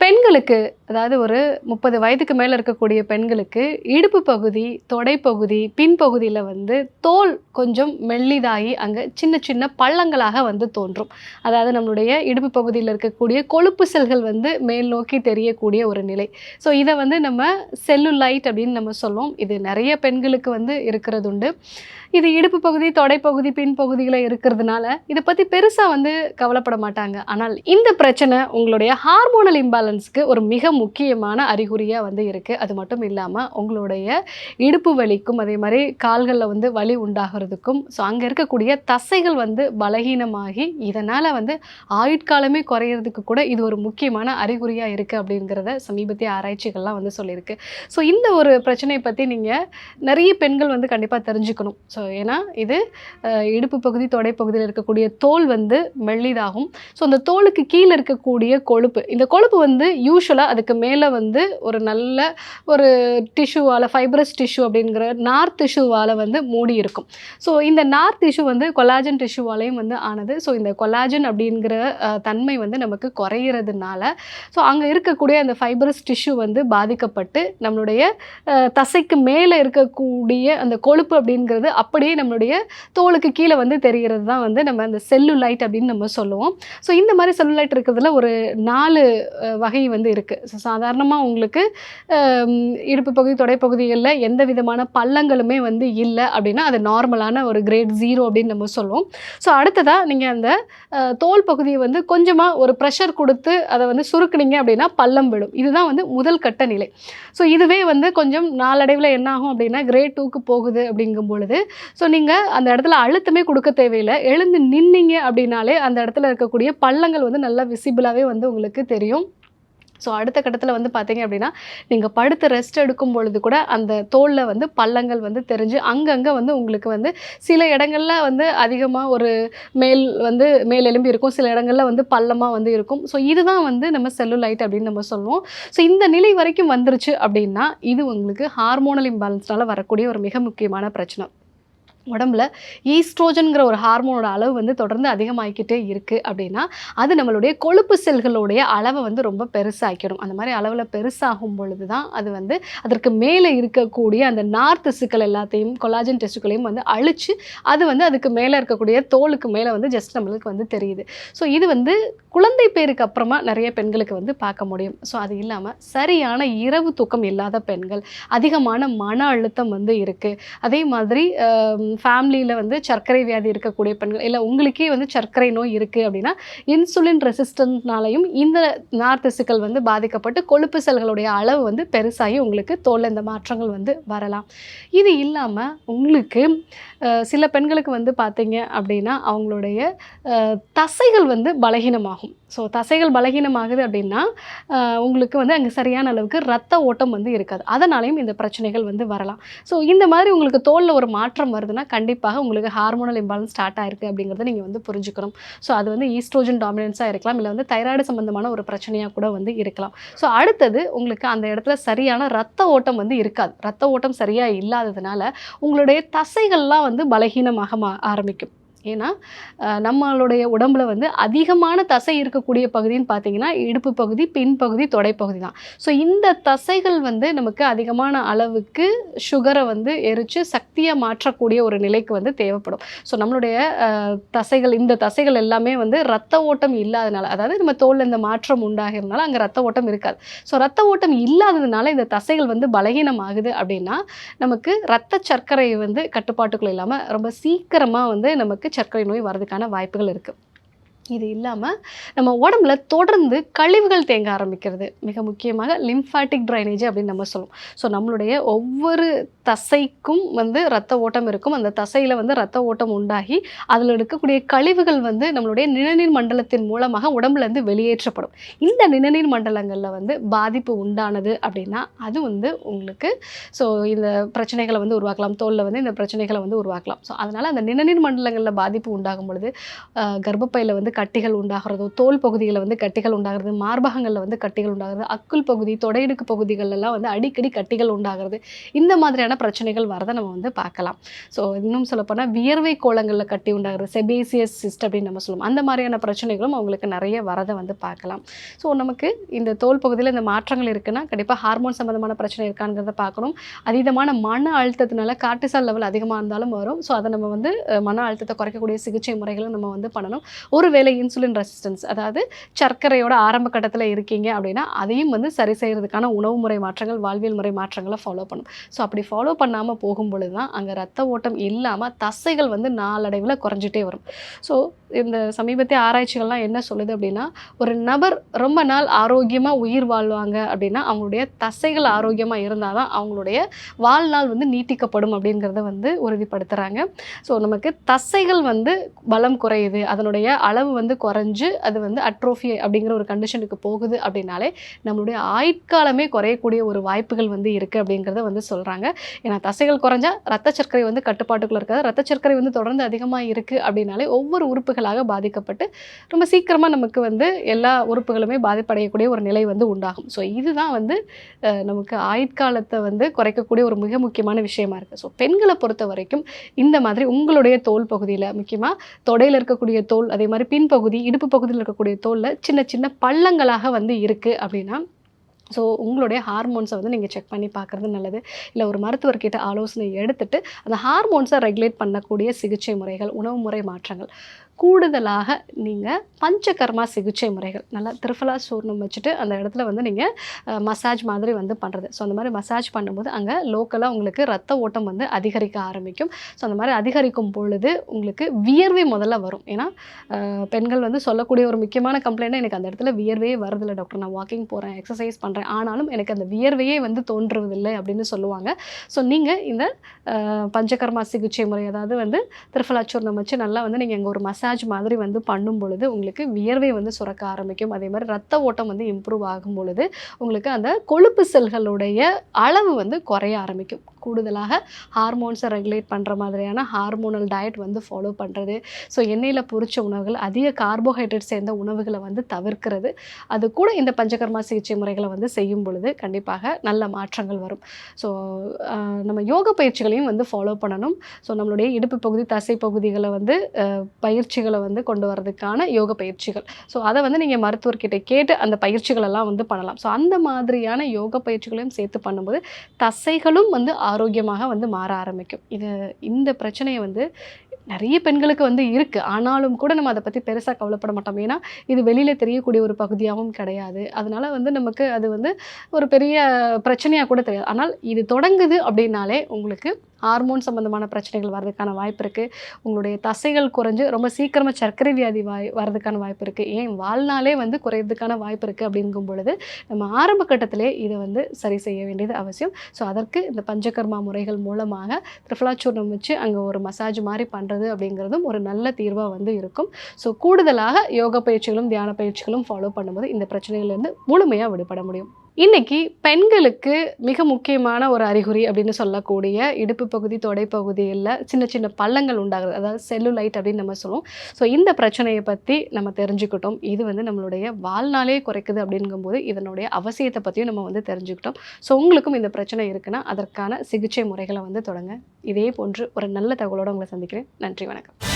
பெண்களுக்கு அதாவது ஒரு முப்பது வயதுக்கு மேலே இருக்கக்கூடிய பெண்களுக்கு இடுப்பு பகுதி தொடைப்பகுதி பின்பகுதியில் வந்து தோல் கொஞ்சம் மெல்லிதாகி அங்கே சின்ன சின்ன பள்ளங்களாக வந்து தோன்றும். அதாவது நம்மளுடைய இடுப்பு பகுதியில் இருக்கக்கூடிய கொழுப்பு செல்கள் வந்து மேல் நோக்கி தெரியக்கூடிய ஒரு நிலை. ஸோ இதை வந்து நம்ம செல்லுலைட் அப்படின்னு நம்ம சொல்லுவோம். இது நிறைய பெண்களுக்கு வந்து இருக்கிறது உண்டு. இது இடுப்பு பகுதி தொடைப்பகுதி பின்பகுதியில் இருக்கிறதுனால இதை பற்றி பெருசாக வந்து கவலைப்பட மாட்டாங்க. ஆனால் இந்த பிரச்சனை உங்களுடைய ஹார்மோனல் இம்பேலன்ஸ்க்கு ஒரு மிக முக்கியமான அறிகுறியாக வந்து இருக்குது அது மட்டும் இல்லாமல் உங்களுடைய இடுப்பு வலிக்கும் அதே மாதிரி கால்களில் வந்து வலி உண்டாகிறதுக்கும் ஸோ அங்கே இருக்கக்கூடிய தசைகள் வந்து பலகீனமாகி இதனால் வந்து ஆயுட்காலமே குறையிறதுக்கு கூட இது ஒரு முக்கியமான அறிகுறியாக இருக்குது அப்படிங்கிறத சமீபத்திய ஆராய்ச்சிகள்லாம் வந்து சொல்லியிருக்கு. ஸோ இந்த ஒரு பிரச்சனையை பற்றி நீங்கள் நிறைய பெண்கள் வந்து கண்டிப்பாக தெரிஞ்சுக்கணும். ஸோ ஏன்னா இது இடுப்பு பகுதி தொடைப்பகுதியில் இருக்கக்கூடிய தோல் வந்து மெல்லிதாகும். ஸோ அந்த தோலுக்கு கீழே இருக்கக்கூடிய கொழுப்பு இந்த கொழுப்பு வந்து யூஸ்வலாக அதுக்கு மேலே வந்து ஒரு நல்ல ஒரு டிஷ்யூவால் ஃபைப்ரஸ் டிஷ்யூ அப்படிங்கிற நார் டிஷ்யூவால் வந்து மூடி இருக்கும். ஸோ இந்த நார் டிஷ்யூ வந்து கொலாஜன் டிஷ்யூவாலையும் வந்து ஆனது. ஸோ இந்த கொலாஜன் அப்படிங்கிற தன்மை வந்து நமக்கு குறையிறதுனால ஸோ அங்கே இருக்கக்கூடிய அந்த ஃபைப்ரஸ் டிஷ்யூ வந்து பாதிக்கப்பட்டு நம்மளுடைய தசைக்கு மேலே இருக்கக்கூடிய அந்த கொழுப்பு அப்படிங்கிறது அப்படியே நம்மளுடைய தோலுக்கு கீழே வந்து தெரிகிறது தான் வந்து நம்ம அந்த செல்லுலைட் அப்படின்னு நம்ம சொல்லுவோம். ஸோ இந்த மாதிரி செல்லுலைட் இருக்கிறதுல ஒரு நாலு அஹ், வகை வந்து இருக்குது ஸோ சாதாரணமாக உங்களுக்கு இடுப்பு பகுதி தொடைப்பகுதிகளில் எந்த விதமான பள்ளங்களுமே வந்து இல்லை அப்படின்னா அது நார்மலான ஒரு கிரேட் ஜீரோ அப்படின்னு நம்ம சொல்லுவோம். ஸோ அடுத்ததாக நீங்கள் அந்த தோல் பகுதியை வந்து கொஞ்சமாக ஒரு ப்ரெஷர் கொடுத்து அதை வந்து சுருக்குனீங்க அப்படின்னா பள்ளம் விடும் இதுதான் வந்து முதல் கட்ட நிலை. ஸோ இதுவே வந்து கொஞ்சம் நாளடைவில் என்ன ஆகும் அப்படின்னா கிரேட் டூக்கு போகுது அப்படிங்கும் பொழுது ஸோ நீங்கள் அந்த இடத்துல அழுத்தமே கொடுக்க தேவையில்லை. எழுந்து நின்னீங்க அப்படின்னாலே அந்த இடத்துல இருக்கக்கூடிய பள்ளங்கள் வந்து நல்லா விசிபிளாகவே வந்து உங்களுக்கு தெரியும். ஸோ அடுத்த கட்டத்தில் வந்து பார்த்தீங்க அப்படின்னா நீங்கள் படுத்து ரெஸ்ட் எடுக்கும் பொழுது கூட அந்த தோலில் வந்து பள்ளங்கள் வந்து தெரிஞ்சு அங்கங்கே வந்து உங்களுக்கு வந்து சில இடங்களில் வந்து அதிகமாக ஒரு மேல் வந்து மேல் எலும்பி இருக்கும். சில இடங்களில் வந்து பள்ளமாக வந்து இருக்கும். ஸோ இதுதான் வந்து நம்ம செல்லுலைட் அப்படின்னு நம்ம சொல்லுவோம். ஸோ இந்த நிலை வரைக்கும் வந்துருச்சு அப்படின்னா இது உங்களுக்கு ஹார்மோனல் இம்பேலன்ஸ்னால் வரக்கூடிய ஒரு மிக முக்கியமான பிரச்சனை. உடம்புல ஈஸ்ட்ரோஜன்கிற ஒரு ஹார்மோனோட அளவு வந்து தொடர்ந்து அதிகமாகிக்கிட்டே இருக்குது அப்படின்னா அது நம்மளுடைய கொழுப்பு செல்களுடைய அளவை வந்து ரொம்ப பெருசாக்கிடும். அந்த மாதிரி அளவில் பெருசாகும் பொழுது தான் அது வந்து அதற்கு மேலே இருக்கக்கூடிய அந்த நார் திசுக்கள் எல்லாத்தையும் கொலாஜன் டெஸ்ட்டுகளையும் வந்து அழித்து அது வந்து அதுக்கு மேலே இருக்கக்கூடிய தோலுக்கு மேலே வந்து ஜஸ்ட் நம்மளுக்கு வந்து தெரியுது. ஸோ இது வந்து குழந்தை பேருக்கு அப்புறமா நிறைய பெண்களுக்கு வந்து பார்க்க முடியும். ஸோ அது இல்லாமல் சரியான இரவு தூக்கம் இல்லாத பெண்கள் அதிகமான மன அழுத்தம் வந்து இருக்குது அதே மாதிரி ஃபேமிலியில் வந்து சர்க்கரை வியாதி இருக்கக்கூடிய பெண்கள் இல்லை உங்களுக்கே வந்து சர்க்கரை நோய் இருக்குது அப்படின்னா இன்சுலின் ரெசிஸ்டன்ட்னாலையும் இந்த நார் திசுக்கள் வந்து பாதிக்கப்பட்டு கொழுப்பு செல்களுடைய அளவு வந்து பெருசாகி உங்களுக்கு தோல் இந்த மாற்றங்கள் வந்து வரலாம். இது இல்லாமல் உங்களுக்கு சில பெண்களுக்கு வந்து பார்த்தீங்க அப்படின்னா அவங்களுடைய தசைகள் வந்து பலகீனமாகும். ஸோ தசைகள் பலகீனமாகுது அப்படின்னா உங்களுக்கு வந்து அங்கே சரியான அளவுக்கு ரத்த ஓட்டம் வந்து இருக்காது. அதனாலையும் இந்த பிரச்சனைகள் வந்து வரலாம். ஸோ இந்த மாதிரி உங்களுக்கு தோலில் ஒரு மாற்றம் வருதுன்னா கண்டிப்பாக உங்களுக்கு ஹார்மோனல் இம்பாலன்ஸ் ஸ்டார்ட் ஆயிருக்கு அப்படிங்கிறத நீங்கள் வந்து புரிஞ்சுக்கணும். ஸோ அது வந்து ஈஸ்ட்ரோஜன் டாமினன்ஸாக இருக்கலாம் இல்லை வந்து தைராய்டு சம்பந்தமான ஒரு பிரச்சனையாக கூட வந்து இருக்கலாம். ஸோ அடுத்தது உங்களுக்கு அந்த இடத்துல சரியான ரத்த ஓட்டம் வந்து இருக்காது. ரத்த ஓட்டம் சரியாக இல்லாததுனால உங்களுடைய தசைகள்லாம் வந்து பலகீனமாக மா ஆரம்பிக்கும். ஏன்னா நம்மளுடைய உடம்புல வந்து அதிகமான தசை இருக்கக்கூடிய பகுதின்னு பார்த்தீங்கன்னா இடுப்பு பகுதி பின்பகுதி தொடைப்பகுதி தான். ஸோ இந்த தசைகள் வந்து நமக்கு அதிகமான அளவுக்கு சுகரை வந்து எரித்து சக்தியாக மாற்றக்கூடிய ஒரு நிலைக்கு வந்து தேவைப்படும். ஸோ நம்மளுடைய தசைகள் இந்த தசைகள் எல்லாமே வந்து ரத்த ஓட்டம் இல்லாதனால அதாவது நம்ம தோலில் இந்த மாற்றம் உண்டாகிறதுனால அங்கே ரத்த ஓட்டம் இருக்காது. ஸோ ரத்த ஓட்டம் இல்லாததுனால இந்த தசைகள் வந்து பலகீனம் ஆகுது அப்படின்னா நமக்கு ரத்த சர்க்கரை வந்து கட்டுப்பாட்டுக்குள்ள இல்லாமல் ரொம்ப சீக்கிரமாக வந்து நமக்கு சர்க்கரை நோய் வர்றதுக்கான வாய்ப்புகள் இருக்குது இது இல்லாமல் நம்ம உடம்புல தொடர்ந்து கழிவுகள் தேங்க ஆரம்பிக்கிறது. மிக முக்கியமாக லிம்ஃபேட்டிக் ட்ரைனேஜ் அப்படின்னு நம்ம சொல்லுவோம். ஸோ நம்மளுடைய ஒவ்வொரு தசைக்கும் வந்து ரத்த ஓட்டம் இருக்கும். அந்த தசையில் வந்து ரத்த ஓட்டம் உண்டாகி அதில் இருக்கக்கூடிய கழிவுகள் வந்து நம்மளுடைய நிணநீர் மண்டலத்தின் மூலமாக உடம்புலேருந்து வெளியேற்றப்படும். இந்த நிணநீர் மண்டலங்களில் வந்து பாதிப்பு உண்டானது அப்படின்னா அது வந்து உங்களுக்கு ஸோ இந்த பிரச்சனைகளை வந்து உருவாக்கலாம். தோலில் வந்து இந்த பிரச்சனைகளை வந்து உருவாக்கலாம். ஸோ அதனால் அந்த நிணநீர் மண்டலங்களில் பாதிப்பு உண்டாகும் பொழுது கர்ப்பப்பையில் வந்து கட்டிகள் உண்டாகிறதோ தோல் பகுதிகளில் வந்து கட்டிகள் உண்டாகிறது மார்பகங்களில் வந்து கட்டிகள் உண்டாகிறது அக்குள் பகுதி தொடையிடுக்கு பகுதிகளெல்லாம் வந்து அடிக்கடி கட்டிகள் உண்டாகிறது. இந்த மாதிரியான பிரச்சனைகள் வரதை நம்ம வந்து பார்க்கலாம். ஸோ இன்னும் சொல்லப்போனால் வியர்வை கோலங்களில் கட்டி உண்டாகிறது செபேசியஸ் சிஸ்ட் அப்படின்னு நம்ம சொல்லுவோம். அந்த மாதிரியான பிரச்சனைகளும் அவங்களுக்கு நிறைய வரதை வந்து பார்க்கலாம். ஸோ நமக்கு இந்த தோல் பகுதியில் இந்த மாற்றங்கள் இருக்குன்னா கண்டிப்பாக ஹார்மோன் சம்மந்தமான பிரச்சனை இருக்காங்கிறத பார்க்கணும். அதீதமான மன அழுத்தத்தினால கார்டிசால் லெவல் அதிகமாக இருந்தாலும் வரும். ஸோ அதை நம்ம வந்து மன அழுத்தத்தை குறைக்கக்கூடிய சிகிச்சை முறைகளும் நம்ம வந்து பண்ணணும். ஒருவேளை இன்சுலின் ரெசிஸ்டன்ஸ் அதாவது சர்க்கரையோட ஆரம்ப கட்டத்தில் இருக்கீங்க அப்படின்னா அதையும் வந்து சரி செய்கிறதுக்கான உணவு முறை மாற்றங்கள் வாழ்வியல் முறை மாற்றங்களை ஃபாலோ பண்ணணும் ஸோ அப்படி ஃபாலோ பண்ணாமல் போகும் பொழுது தான் அங்கே ரத்த ஓட்டம் இல்லாமல் தசைகள் வந்து நாளடைவில் குறைஞ்சிட்டே வரும். ஸோ இந்த சமீபத்திய ஆராய்ச்சிகள்லாம் என்ன சொல்லுது அப்படின்னா ஒரு நபர் ரொம்ப நாள் ஆரோக்கியமாக உயிர் வாழ்வாங்க அப்படின்னா அவங்களுடைய தசைகள் ஆரோக்கியமாக இருந்தால் தான் அவங்களுடைய வாழ்நாள் வந்து நீட்டிக்கப்படும் அப்படிங்கிறத வந்து உறுதிப்படுத்துகிறாங்க ஸோ நமக்கு தசைகள் வந்து பலம் குறையுது அதனுடைய அளவு வந்து குறைஞ்சு அது வந்து அட்ரோஃபி அப்படிங்கிற ஒரு கண்டிஷனுக்கு போகுது அப்படின்னாலே நம்மளுடைய ஆயுட்காலமே குறையக்கூடிய ஒரு வாய்ப்புகள் வந்து இருக்குது அப்படிங்கிறத வந்து சொல்கிறாங்க ஏன்னா தசைகள் குறைஞ்சா ரத்த சர்க்கரை வந்து கட்டுப்பாட்டுக்குள்ளே இருக்காது. ரத்த சர்க்கரை வந்து தொடர்ந்து அதிகமாக இருக்குது அப்படின்னாலே ஒவ்வொரு உறுப்புகளாக பாதிக்கப்பட்டு ரொம்ப சீக்கிரமாக நமக்கு வந்து எல்லா உறுப்புகளுமே பாதிப்படையக்கூடிய ஒரு நிலை வந்து உண்டாகும். ஸோ இதுதான் வந்து நமக்கு ஆயுட்காலத்தை வந்து குறைக்கக்கூடிய ஒரு மிக முக்கியமான விஷயமா இருக்குது ஸோ பெண்களை பொறுத்த வரைக்கும் இந்த மாதிரி உங்களுடைய தோல் பகுதியில் முக்கியமாக தொடையில் இருக்கக்கூடிய தோல் அதே மாதிரி பின்பகுதி இடுப்பு பகுதியில் இருக்கக்கூடிய தோலில் சின்ன சின்ன பள்ளங்களாக வந்து இருக்குது அப்படின்னா ஸோ உங்களுடைய ஹார்மோன்ஸை வந்து நீங்கள் செக் பண்ணி பார்க்குறது நல்லது. இல்லை ஒரு மருத்துவர்கிட்ட ஆலோசனை எடுத்துட்டு அந்த ஹார்மோன்ஸை ரெகுலேட் பண்ணக்கூடிய சிகிச்சை முறைகள் உணவு முறை மாற்றங்கள். கூடுதலாக நீங்கள் பஞ்சகர்மா சிகிச்சை முறைகள் நல்லா திருஃபலா சூர்ணம் வச்சுட்டு அந்த இடத்துல வந்து நீங்கள் மசாஜ் மாதிரி வந்து பண்ணுறது ஸோ அந்த மாதிரி மசாஜ் பண்ணும்போது அங்கே லோக்கலாக உங்களுக்கு ரத்த ஓட்டம் வந்து அதிகரிக்க ஆரம்பிக்கும். ஸோ அந்த மாதிரி அதிகரிக்கும் பொழுது உங்களுக்கு வியர்வை முதல்ல வரும். ஏன்னா பெண்கள் வந்து சொல்லக்கூடிய ஒரு முக்கியமான கம்ப்ளைண்ட்டாக எனக்கு அந்த இடத்துல வியர்வையே வரதில்லை டாக்டர் நான் வாக்கிங் போகிறேன் எக்ஸசைஸ் பண்ணுறேன் ஆனாலும் எனக்கு அந்த வியர்வையே வந்து தோன்றுவதில்லை அப்படின்னு சொல்லுவாங்க. ஸோ நீங்கள் இந்த பஞ்சகர்மா சிகிச்சை முறை அதாவது வந்து திருஃபலாச்சூர்ணம் வச்சு நல்லா வந்து நீங்கள் இங்கே ஒரு மசாஜ் மாதிரி வந்து பண்ணும் பொழுது உங்களுக்கு வியர்வை வந்து சுரக்க ஆரம்பிக்கும். அதே மாதிரி ரத்த ஓட்டம் வந்து இம்ப்ரூவ் ஆகும் பொழுது உங்களுக்கு அந்த கொழுப்பு செல்களுடைய அளவு வந்து குறைய ஆரம்பிக்கும். கூடுதலாக ஹார்மோன்ஸை ரெகுலேட் பண்ணுற மாதிரியான ஹார்மோனல் டயட் வந்து ஃபாலோ பண்ணுறது ஸோ எண்ணெயில் பொறிச்ச உணவுகள் அதிக கார்போஹைட்ரேட் சேர்ந்த உணவுகளை வந்து தவிர்க்கிறது. அது கூட இந்த பஞ்சகர்மா சிகிச்சை முறைகளை வந்து செய்யும் பொழுது கண்டிப்பாக நல்ல மாற்றங்கள் வரும். ஸோ நம்ம யோக பயிற்சிகளையும் வந்து ஃபாலோ பண்ணணும். ஸோ நம்மளுடைய இடுப்பு பகுதி தசை பகுதிகளை வந்து பயிற்சிகளை வந்து கொண்டு வரதுக்கான யோக பயிற்சிகள். ஸோ அதை வந்து நீங்கள் மருத்துவர்கிட்ட கேட்டு அந்த பயிற்சிகளெல்லாம் வந்து பண்ணலாம். ஸோ அந்த மாதிரியான யோக பயிற்சிகளையும் சேர்த்து பண்ணும்போது தசைகளும் வந்து ஆரோக்கியமாக வந்து மாற ஆரம்பிக்கும். இது இந்த பிரச்சனையை வந்து நிறைய பெண்களுக்கு வந்து இருக்குது ஆனாலும் கூட நம்ம அதை பற்றி பெருசாக கவலைப்பட மாட்டோம். ஏன்னா இது வெளியில் தெரியக்கூடிய ஒரு பகுதியாகவும் கிடையாது. அதனால் வந்து நமக்கு அது வந்து ஒரு பெரிய பிரச்சனையாக கூட தெரியாது. ஆனால் இது தொடங்குது அப்படின்னாலே உங்களுக்கு ஹார்மோன் சம்மந்தமான பிரச்சனைகள் வர்றதுக்கான வாய்ப்பு இருக்குது உங்களுடைய தசைகள் குறைஞ்சு ரொம்ப சீக்கிரமாக சர்க்கரை வியாதி வாய் வர்றதுக்கான வாய்ப்பு இருக்குது ஏன் வாழ்நாளே வந்து குறையிறதுக்கான வாய்ப்பு இருக்குது அப்படிங்கும் பொழுது நம்ம ஆரம்ப கட்டத்திலே இதை வந்து சரி செய்ய வேண்டியது அவசியம். ஸோ அதற்கு இந்த பஞ்சகர்மா முறைகள் மூலமாக திரிஃபலாச்சூர்ணம் வச்சு அங்கே ஒரு மசாஜ் மாதிரி பண்ணுறது அப்படிங்கிறதும் ஒரு நல்ல தீர்வாக வந்து இருக்கும். ஸோ கூடுதலாக யோகா பயிற்சிகளும் தியான பயிற்சிகளும் ஃபாலோ பண்ணும்போது இந்த பிரச்சனைகள்லேருந்து முழுமையாக விடுபட முடியும். இன்றைக்கி பெண்களுக்கு மிக முக்கியமான ஒரு அறிகுறி அப்படின்னு சொல்லக்கூடிய இடுப்பு பகுதி தொடை பகுதியில் சின்ன சின்ன பள்ளங்கள் உண்டாகுது. அதாவது செல்லுலைட் அப்படின்னு நம்ம சொல்லுவோம். ஸோ இந்த பிரச்சனையை பற்றி நம்ம தெரிஞ்சுக்கிட்டோம். இது வந்து நம்மளுடைய வாழ்நாளே குறைக்குது அப்படிங்கும்போது இதனுடைய அவசியத்தை பற்றியும் நம்ம வந்து தெரிஞ்சுக்கிட்டோம். ஸோ உங்களுக்கும் இந்த பிரச்சனை இருக்குன்னா அதற்கான சிகிச்சை முறைகளை வந்து தொடங்க. இதே போன்று ஒரு நல்ல தகவலோடு உங்களை சந்திக்கிறேன். நன்றி வணக்கம்.